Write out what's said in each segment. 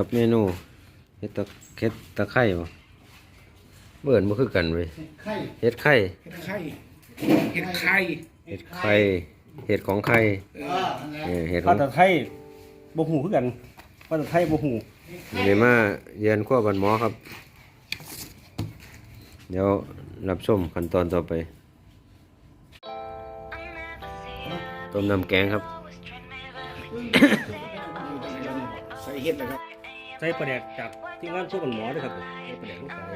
นี่ครับเมนูเห็ดตะเห็ดตะไคร่บ่เบิ่นบ่คือกันเว้ยไข่เห็ดไข่เห็ดไข่เห็ดไข่เห็ดไข่เห็ดของไข่เออนั่นแหละเออเห็ดขภาองษาไทยบ่ฮู้คือกันภาษาไทยบ่ฮู้อยู่ในมาเยือนขั้วบันหมอครับ เดี๋ยวรับชมขั้นตอนต่อไป ต้มน้ำแกงครับ ใส่เห็ดเลยครับ ใส่ปลาแดกจากที่งานพวกมันหมอด้วยครับผมใส่ปลาแดกลงไป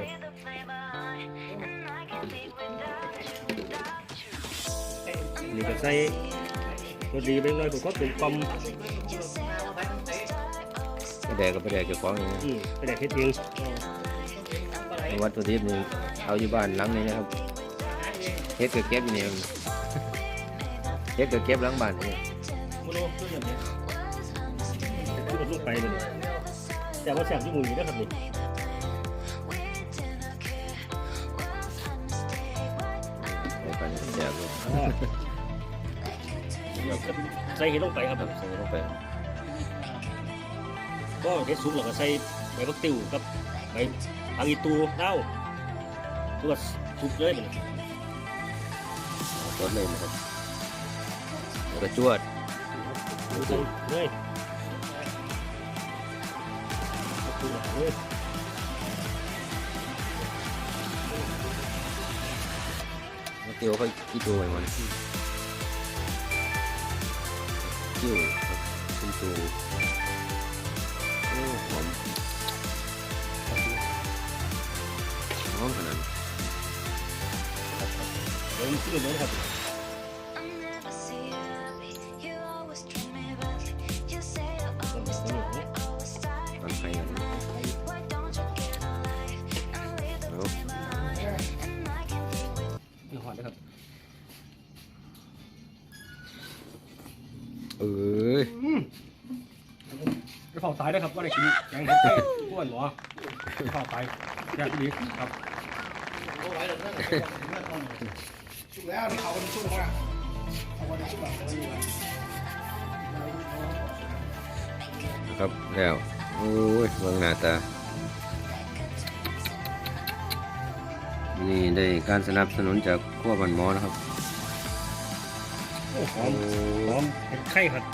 นี่ก็ใส่ตัวดีไปหน่อยผมก็เป็นกลมไปแดกกับไปแดกเจ้าของอย่างนี้อืมปลาแดกเฮ็ดเองวัตถุดิบนี่เอาอยู่บ้านหลังนี้นะครับเฮ็ดก็เก็บอยู่นี่เฮ็ดก็เก็บหลังบ้านนี่บ่รู้คือแบบนี้คือลงไปเลย แต่ว่าแซ่บที่มือนี่นะครับนี่ไปกันแซ่บเลยอ่าใส่เห็ดลงไปครับครับใส่ลงไปก็เฮ็ดสุกแล้วก็ใส่ใบบักติวกับใบผักอีตูเต้าตัวาสุกเลยมันรสเลยนะครับแล้วก็จวด ดูสิเลย ดูหลังเลยแล้วเตียวเขากี่ตัวไป มีหอดนะเอ้ยไปเฝ้าตายนะครับว่าได้กินแกงเห็ดไก่ก้วนหรอเฝ้าตายอยากดีครับชุบแล้วนี่เขาเป็นชุบเขาละเอาวันชุบแบบครับแล้วโอ้ยเบิ่งหน้าตา นี่ได้การสนับสนุนจากขั้วบันหมอนะครับ โอ้หอมหอมเป็นไข่ครับ